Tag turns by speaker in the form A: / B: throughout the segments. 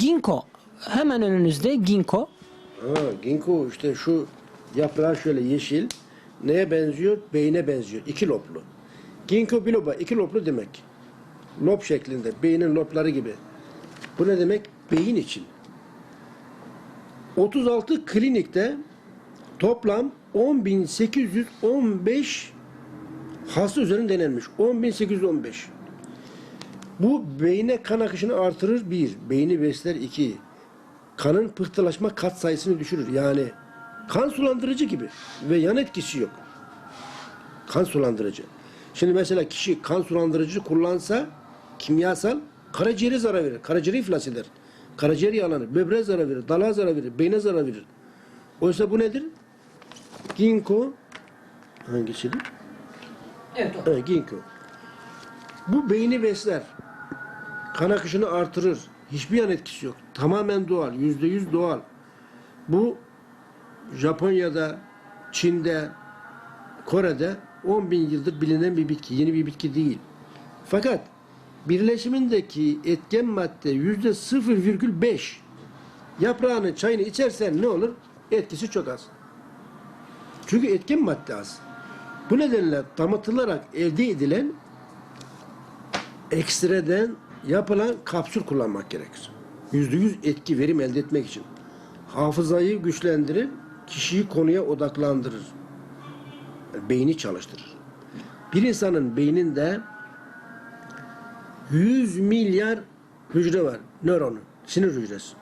A: Ginkgo. Hemen önünüzde ginkgo.
B: Ha, ginkgo işte şu yaprağı şöyle yeşil. Neye benziyor? Beyne benziyor. İki loblu. Ginkgo biloba iki loblu demek. Lob şeklinde. Beynin lobları gibi. Bu ne demek? Beyin için. 36 klinikte toplam 10.815 hasta üzerinde denenmiş. 10.815. Bu beyne kan akışını artırır bir. Beyni besler iki. Kanın pıhtılaşma kat sayısını düşürür. Yani kan sulandırıcı gibi ve yan etkisi yok. Kan sulandırıcı. Şimdi mesela kişi kan sulandırıcı kullansa kimyasal karaciğere zarar verir. Karaciğeri iflas eder. Karaciğer yağlanır. Böbreğe zarar verir. Dalağa zarar verir. Beyne zarar verir. Oysa bu nedir? Ginkgo hangisiydi?
A: Evet
B: Ha, ginkgo. Bu beyni besler. Kan akışını artırır. Hiçbir yan etkisi yok. Tamamen doğal. Yüzde yüz doğal. Bu Japonya'da, Çin'de, Kore'de 10 bin yıldır bilinen bir bitki. Yeni bir bitki değil. Fakat birleşimindeki etken madde yüzde 0,5. Yaprağını, çayını içersen ne olur? Etkisi çok az. Çünkü etken madde az. Bu nedenle damıtılarak elde edilen ekstreden yapılan kapsül kullanmak gerekir. Yüzde yüz etki verim elde etmek için. Hafızayı güçlendirir, kişiyi konuya odaklandırır. Beyni çalıştırır. Bir insanın beyninde 100 milyar hücre var. Nöronu, sinir hücresi.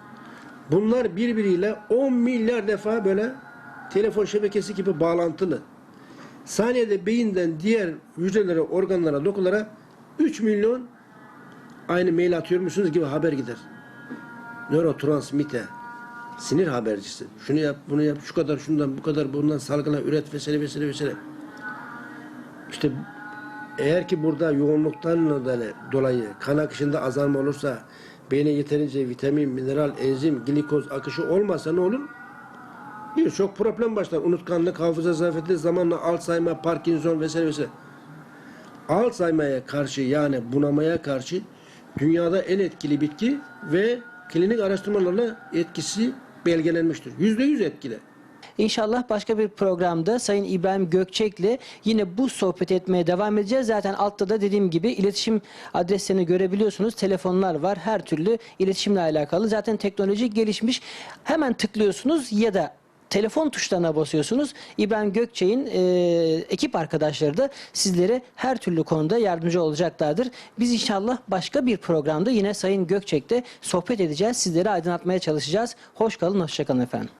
B: Bunlar birbiriyle 10 milyar defa böyle telefon şebekesi gibi bağlantılı. Saniyede beyinden diğer hücrelere, organlara, dokulara 3 milyon aynı mail atıyormuşsunuz gibi haber gider. Nörotransmite. Sinir habercisi. Şunu yap, bunu yap, şu kadar şundan, bu kadar bundan salgıla, üret vesaire vesaire vesaire. İşte eğer ki burada yoğunluktan dolayı kan akışında azalma olursa, beyne yeterince vitamin, mineral, enzim, glikoz akışı olmasa ne olur? Birçok problem başlar. Unutkanlık, hafıza zafiyeti, zamanla Alzheimer, Parkinson vesaire vesaire. Alzheimer'e karşı yani bunamaya karşı dünyada en etkili bitki ve klinik araştırmalarla etkisi belgelenmiştir. Yüzde yüz etkili.
A: İnşallah başka bir programda Sayın İbrahim Gökçek'le yine bu sohbet etmeye devam edeceğiz. Zaten altta da dediğim gibi iletişim adreslerini görebiliyorsunuz. Telefonlar var. Her türlü iletişimle alakalı. Zaten teknoloji gelişmiş. Hemen tıklıyorsunuz ya da telefon tuşlarına basıyorsunuz. İbrahim Gökçek'in e, ekip arkadaşları da sizlere her türlü konuda yardımcı olacaklardır. Biz inşallah başka bir programda yine Sayın Gökçek'te sohbet edeceğiz. Sizleri aydınlatmaya çalışacağız. Hoş kalın, hoşça kalın efendim.